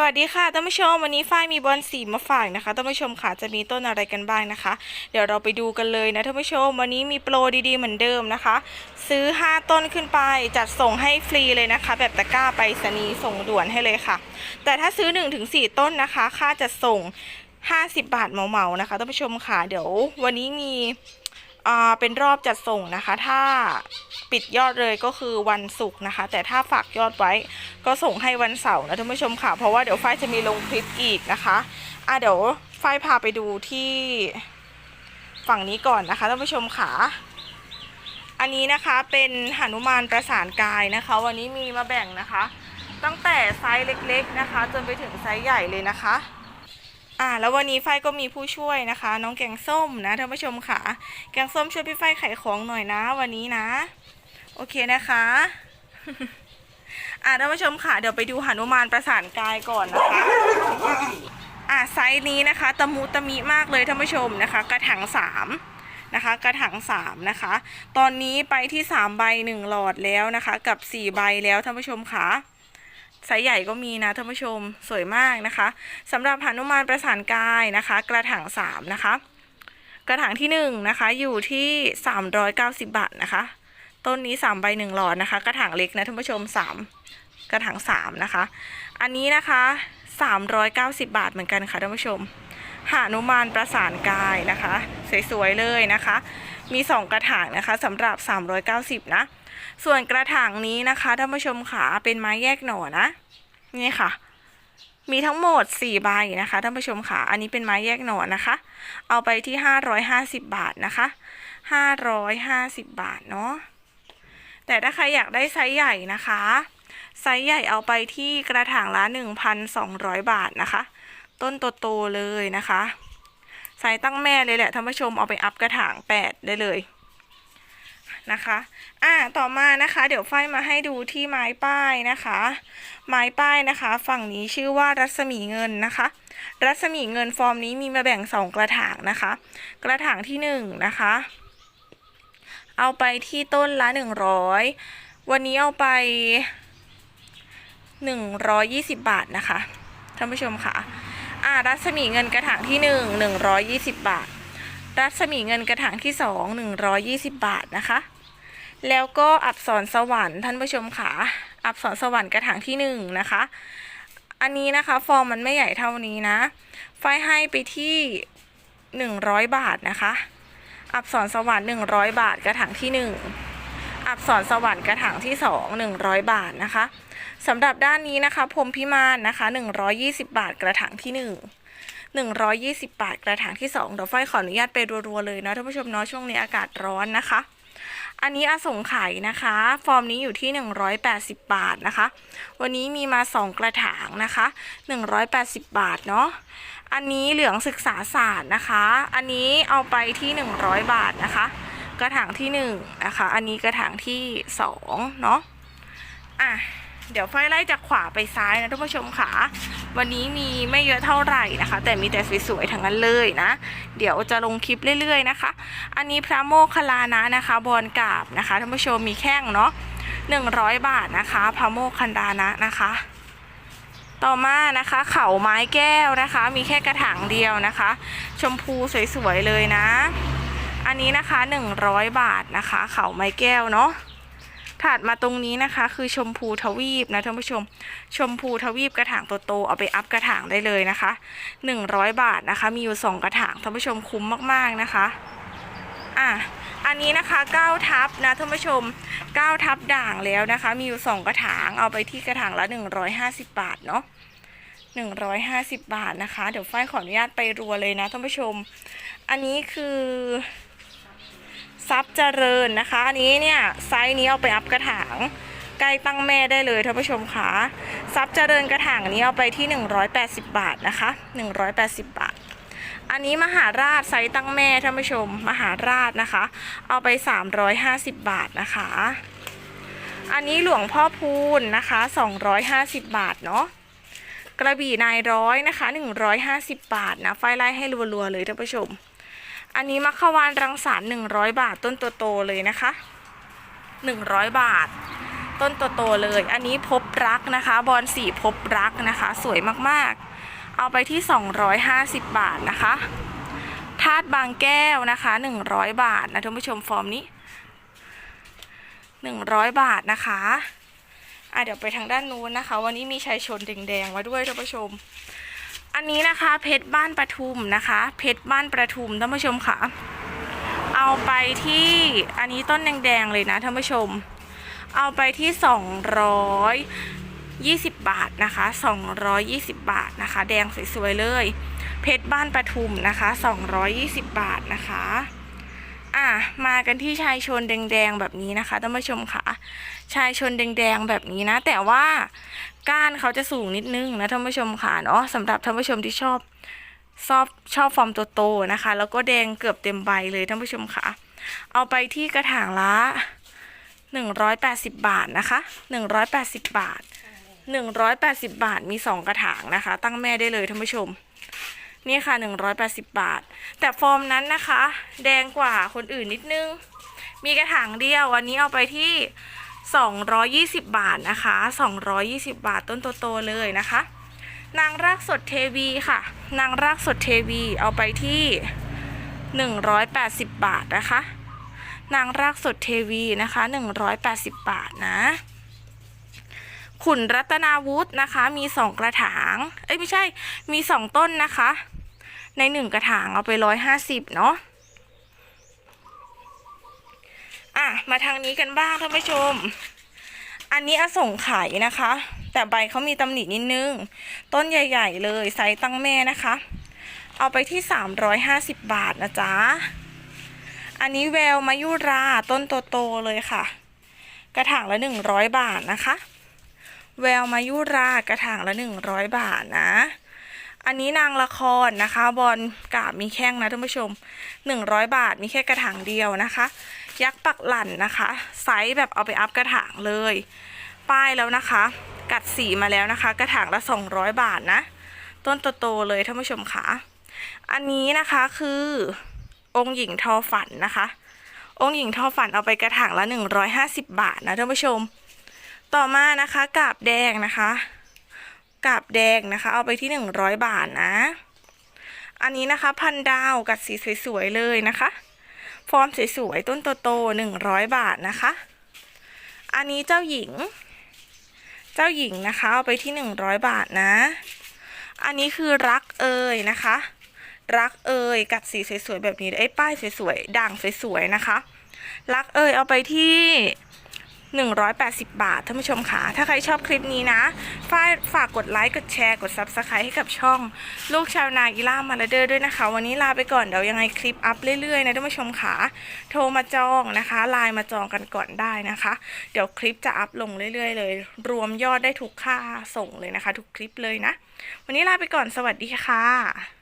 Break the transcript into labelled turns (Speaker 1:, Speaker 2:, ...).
Speaker 1: สวัสดีค่ะท่านผู้ชมวันนี้ฝ้ายมีบอลสีมาฝากนะคะท่านผู้ชมค่ะจะมีต้นอะไรกันบ้างนะคะ เดี๋ยวเราไปดูกันเลยนะท่านผู้ชมวันนี้มีโปรดีๆเหมือนเดิมนะคะ ซื้อ 5 ต้นขึ้นไปจัดส่งให้ฟรีเลยนะคะ แบบตะกร้าไปรษณีส่งด่วนให้เลยค่ะ แต่ถ้าซื้อ 1-4 ต้นนะคะ ค่าจัดส่ง 50 บาทเหมาๆนะคะท่านผู้ชมค่ะเดี๋ยววันนี้มี เป็นรอบจัดส่งนะคะ ถ้าปิดยอดเลยก็คือวันศุกร์นะคะ แต่ถ้าฝากยอดไว้ก็ส่งให้วันเสาร์นะท่านผู้ชมค่ะ เพราะว่าเดี๋ยวฝ้ายจะมีลงคลิปอีกนะคะอะเดี๋ยวฝ้ายพาไปดูที่ฝั่งนี้ก่อนนะคะท่านผู้ชมค่ะอันนี้นะคะเป็นหนุมานประสานกายนะคะ วันนี้มีมาแบ่งนะคะ ตั้งแต่ไซส์เล็กๆนะคะ จนไปถึงไซส์ใหญ่เลยนะคะ อ่าแล้ววันนี้ฝ้ายก็มีผู้ช่วยนะคะ น้องแกงส้มนะท่านผู้ชมค่ะ แกงส้มช่วยพี่ฝ้ายขายของหน่อยนะ วันนี้นะ โอเคนะคะอ่าท่านผู้ชมค่ะ เดี๋ยวไปดูหนุมานประสานกายก่อนนะคะอ่าไซส์นี้นะคะ ตะมุตะมิมากเลยท่านผู้ชมนะคะ กระถางสามนะคะ กระถางสามนะคะ ตอนนี้ไปที่สามใบหนึ่งหลอดแล้วนะคะ กับสี่ใบแล้วท่านผู้ชมค่ะ ไซส์ใหญ่ก็มีนะท่านผู้ชมสวยมากนะคะสำหรับหนุมานประสานกายนะคะ กระถางสามนะคะ กระถางที่หนึ่งนะคะอยู่ที่สามร้อยเก้าสิบบาทนะคะ ต้นนี้สามใบหนึ่งหลอดนะคะ กระถางเล็กนะท่านผู้ชมสามกระถางสามนะคะ อันนี้นะคะสามร้อยเก้าสิบบาทเหมือนกันค่ะท่านผู้ชมหานุมานประสานกายนะคะ สวยๆเลยนะคะ มีสองกระถางนะคะสำหรับสามร้อยเก้าสิบนะ ส่วนกระถางนี้นะคะท่านผู้ชมขาเป็นไม้แยกหน่อนะ นี่ค่ะ มีทั้งหมด 4 ใบนะคะท่านผู้ชมค่ะอันนี้เป็นไม้แยกหน่อนะคะ เอาไปที่ 550 บาทนะคะ 550 บาทเนาะแต่ถ้าใครอยากได้ไซส์ใหญ่นะคะไซส์ใหญ่เอาไปที่กระถางละ 1,200 บาทนะคะ ต้นโตๆเลยนะคะไซส์ตั้งแม่เลยแหละท่านผู้ชมเอาไปอัพกระถาง 8 ได้เลย นะคะอ่าต่อมานะคะเดี๋ยวไฟมาให้ดูที่ไม้ป้ายนะคะ ไม้ป้ายนะคะ ฝั่งนี้ชื่อว่ารัศมีเงินนะคะ รัศมีเงินฟอร์มนี้มีมาแบ่งสองกระถางนะคะ กระถางที่หนึ่งนะคะ เอาไปที่ต้นละหนึ่งร้อยวันนี้เอาไปหนึ่งร้อยยี่สิบบาทนะคะท่านผู้ชมค่ะอ่ารัศมีเงินกระถางที่หนึ่งหนึ่งร้อยยี่สิบบาท รัศมีเงินกระถางที่สองหนึ่งร้อยยี่สิบบาทนะคะ แล้วก็อักษรสวรรค์ท่านผู้ชมค่ะอักษรสวรรค์กระถางที่หนึ่งนะคะ อันนี้นะคะฟอร์มมันไม่ใหญ่เท่านี้นะ ไฟให้ไปที่หนึ่งร้อยบาทนะคะ อักษรสวรรค์หนึ่งร้อยบาทกระถางที่หนึ่งอักษรสวรรค์กระถางที่สองหนึ่งร้อยบาทนะคะสำหรับด้านนี้นะคะพรมพิมานนะคะหนึ่งร้อยยี่สิบบาทกระถางที่หนึ่ง หนึ่งร้อยยี่สิบบาท กระถางที่สองเดี๋ยวไฟขออนุญาตไปรัวๆเลยเนาะท่านผู้ชมเนาะช่วงนี้อากาศร้อนนะคะ อันนี้อสงไขยนะคะ ฟอร์มนี้อยู่ที่ 180 บาทนะคะ วันนี้มีมา 2 กระถางนะคะ 180 บาทเนาะอันนี้เหลืองศึกษาศาสตร์นะคะ อันนี้เอาไปที่ 100 บาทนะคะ กระถางที่1นะคะ อันนี้กระถางที่2เนาะอะ เดี๋ยวไฟไล่จากขวาไปซ้ายนะท่านผู้ชมค่ะ วันนี้มีไม่เยอะเท่าไหร่นะคะ แต่มีแต่สวยๆทั้งนั้นเลยนะ เดี๋ยวจะลงคลิปเรื่อยๆนะคะ อันนี้พระโมคคัลลานะนะคะ บอลกราบนะคะท่านผู้ชมมีแข้งเนาะ100 บาทนะคะ พระโมคคัลลานะนะคะต่อมานะคะเขาไม้แก้วนะคะ มีแค่กระถางเดียวนะคะ ชมพูสวยๆเลยนะ อันนี้นะคะ 100 บาทนะคะ เขาไม้แก้วเนาะ ถัดมาตรงนี้นะคะ คือชมพูทวีปนะท่านผู้ชม ชมพูทวีปกระถางโตๆเอาไปอัพกระถางได้เลยนะคะ 100 บาทนะคะ มีอยู่ 2 กระถางท่านผู้ชมคุ้มมากๆนะคะอะอันนี้นะคะ9ทับนะท่านผู้ชม9ทับด่างแล้วนะคะ มีอยู่ 2 กระถางเอาไปที่กระถางละ 150 บาทเนาะ150 บาทนะคะ เดี๋ยวฝ้ายขออนุญาตไปรัวเลยนะท่านผู้ชม อันนี้คือ ซับเจริญนะคะ อันนี้เนี่ยไซส์นี้เอาไปอัพกระถางใกล้ตั้งแม่ได้เลยท่านผู้ชมค่ะซับเจริญกระถางนี้เอาไปที่ 180 บาทนะคะ 180 บาท อันนี้มหาราชไซส์ตั้งแม่ท่านผู้ชม มหาราชนะคะ เอาไป 350 บาทนะคะ อันนี้หลวงพ่อพูนนะคะ 250 บาทเนาะกระบี่นายร้อยนะคะ 150 บาทนะ ไฟไล่ให้รัวๆเลยท่านผู้ชม อันนี้มัคควานรังสรรค์100 บาท ต้นตัวโตเลยนะคะ 100 บาท ต้นตัวโตเลย อันนี้พบรักนะคะ บอลสีพบรักนะคะ สวยมากๆ เอาไปที่ 250 บาทนะคะธาตุบางแก้วนะคะ 100 บาทนะท่านผู้ชมฟอร์มนี้ 100 บาทนะคะอะเดี๋ยวไปทางด้านนู้นนะคะ วันนี้มีชายชนแดงๆมาด้วยท่านผู้ชม อันนี้นะคะเพชรบ้านประทุมนะคะ เพชรบ้านประทุมท่านผู้ชมค่ะ เอาไปที่อันนี้ต้นแดงๆเลยนะท่านผู้ชม เอาไปที่220บาทนะคะ220บาทนะคะ แดงสวยๆเลย เพชรบ้านประทุมนะคะ220บาทนะคะอะมากันที่ชายชนแดงๆแบบนี้นะคะท่านผู้ชมค่ะ ชายชนแดงๆแบบนี้นะ แต่ว่า ก้านเขาจะสูงนิดนึงนะท่านผู้ชมค่ะเนาะสำหรับท่านผู้ชมที่ชอบชอบชอบฟอร์มโตๆนะคะ แล้วก็แดงเกือบเต็มใบเลยท่านผู้ชมค่ะ เอาไปที่กระถางละ180 บาทนะคะ 180 บาท 180 บาทมี 2 กระถางนะคะ ตั้งแม่ได้เลยท่านผู้ชม นี่ค่ะ 180 บาท แต่ฟอร์มนั้นนะคะ แดงกว่าคนอื่นนิดนึง มีกระถางเดียววันนี้เอาไปที่ 220 บาทนะคะ 220 บาทต้นโตๆเลยนะคะ นางรากสดเทวีค่ะ นางรากสดเทวีเอาไปที่ 180 บาทนะคะ นางรากสดเทวีนะคะ 180 บาทนะ ขุนรัตนาวุฒินะคะ มีสองกระถาง เอ้ยไม่ใช่ มีสองต้นนะคะ ในหนึ่งกระถางเอาไปร้อยห้าสิบเนาะ อะมาทางนี้กันบ้างท่านผู้ชม อันนี้อส่งไข่นะคะ แต่ใบเขามีตำหนินิดนึง ต้นใหญ่ ๆ เลยไซส์ตั้งแม่นะคะ เอาไปที่ 350 บาทนะจ๊ะ อันนี้แววมายุราต้นโตๆเลยค่ะ กระถางละ 100 บาทนะคะ แววมายุรากระถางละ 100 บาทนะอันนี้นางละครนะคะ บอลกาบมีแข้งนะท่านผู้ชม 100 บาทมีแค่กระถางเดียวนะคะ ยักษ์ปักหลั่นนะคะ ไซส์แบบเอาไปอัพกระถางเลย ป้ายแล้วนะคะ กัดสีมาแล้วนะคะ กระถางละ 200 บาทนะ ต้นโตๆเลยท่านผู้ชมค่ะ อันนี้นะคะคือองค์หญิงทอฝันนะคะ องค์หญิงทอฝันเอาไปกระถางละ 150 บาทนะท่านผู้ชม ต่อมานะคะกาบแดงนะคะกาบแดงนะคะ เอาไปที่ 100 บาทนะ อันนี้นะคะพันดาวกัดสีสวยๆเลยนะคะ ฟอร์มสวยๆต้นโตๆ100 บาทนะคะ อันนี้เจ้าหญิง เจ้าหญิงนะคะ เอาไปที่ 100 บาทนะ อันนี้คือรักเอ่ยนะคะ รักเอ่ยกัดสีสวยๆแบบนี้ไอ้ป้ายสวยๆด่างสวยๆนะคะ รักเอ่ยเอาไปที่ 180 บาทท่านผู้ชมค่ะ ถ้าใครชอบคลิปนี้นะฝายฝากกดไลค์ กดแชร์ กด Subscribe ให้กับช่อง ลูกชาวนาอีล่ามาลาเดอร์ด้วยนะคะ วันนี้ลาไปก่อน เดี๋ยวยังไงคลิปอัพเรื่อยๆนะท่านผู้ชมค่ะ โทรมาจองนะคะไลน์มาจองกันก่อนได้นะคะ เดี๋ยวคลิปจะอัพลงเรื่อยๆเลย รวมยอดได้ทุกค่าส่งเลยนะคะ ทุกคลิปเลยนะ วันนี้ลาไปก่อนสวัสดีค่ะ